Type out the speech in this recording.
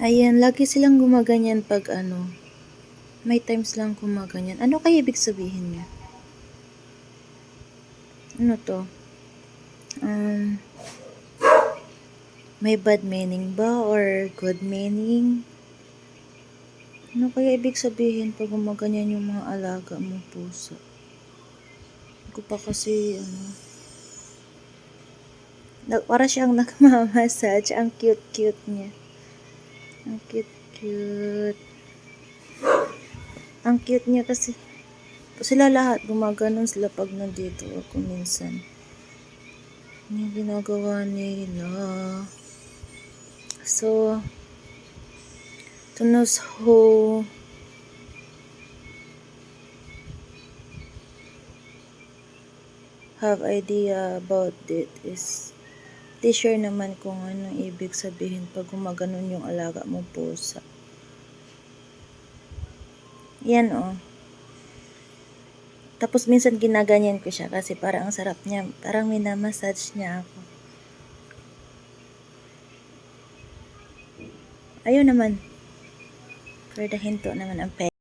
Ayan, lagi silang gumaganyan pag ano, may times lang gumaganyan. Ano kaya ibig sabihin niya? Ano to? Um, may bad meaning ba or good meaning? Ano kaya ibig sabihin pag gumaganyan yung mga alaga mong puso? Hindi pa kasi, ano, para siyang nagmamassage. Ang cute-cute niya. Ang cute-cute. Ang cute niya kasi. Sila lahat, gumaganon sila pag nandito ako minsan. Ano yung ginagawa nila? So, to knows who have idea about it is di sure naman kung anong ibig sabihin pag gumaganon yung alaga mong pusa. Yan oh. Tapos minsan ginaganyan ko siya kasi parang ang sarap niya. Parang minamassage niya ako. Ayun naman. For the naman ang pet.